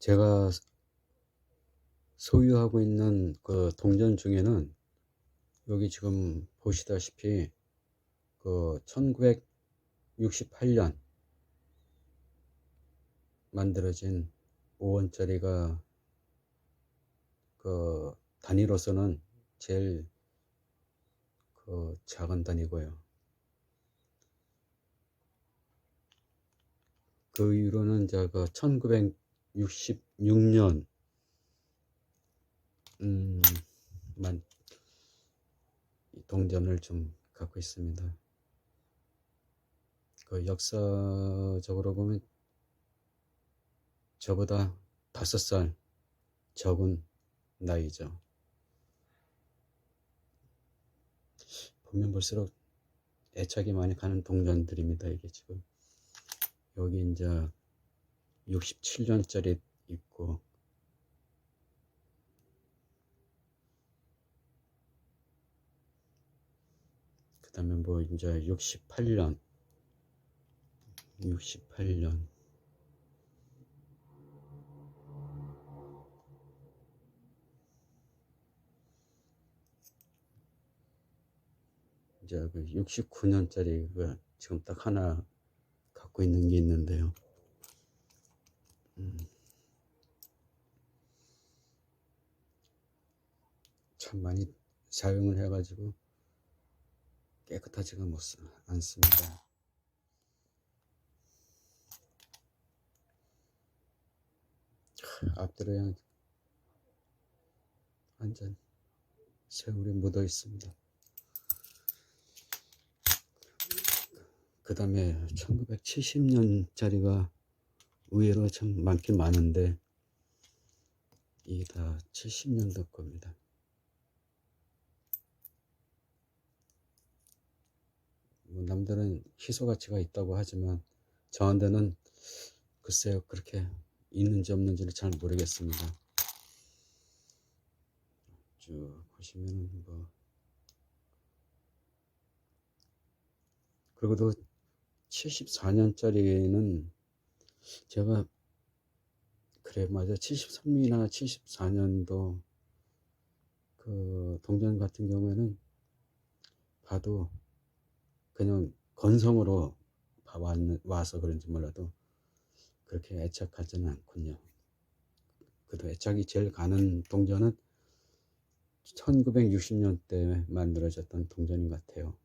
제가 소유하고 있는 그 동전 중에는 여기 지금 보시다시피 그 1968년 만들어진 5원짜리가 그 단위로서는 제일 그 작은 단위고요. 그 이후로는 이제 그 1966년 음, 만 동전을 좀 갖고 있습니다. 그 역사적으로 보면 저보다 다섯 살 적은 나이죠. 보면 볼수록 애착이 많이 가는 동전들입니다. 이게 지금 여기 이제 67년짜리 있고. 그 다음에 뭐 이제 68년. 68년. 이제 그 69년짜리가 지금 딱 하나 갖고 있는 게 있는데요. 음. 참 많이 사용을 해가지고 깨끗하지가 못, 써- 않습니다. 앞뒤로 그냥 완전 세월이 묻어 있습니다. 그 다음에 1970년짜리가 의외로 참 많긴 많은데 이게 다 70년도 겁니다. 뭐 남들은 희소 가치가 있다고 하지만 저한테는 글쎄요 그렇게 있는지 없는지를 잘 모르겠습니다. 쭉 보시면은 뭐 그리고도 74년짜리는 제가 그래 맞아 73이나 74년도 그 동전 같은 경우에는 봐도 그냥 건성으로 와서 그런지 몰라도 그렇게 애착하지는 않군요. 그래도 애착이 제일 가는 동전은 1960년대에 만들어졌던 동전인 것 같아요.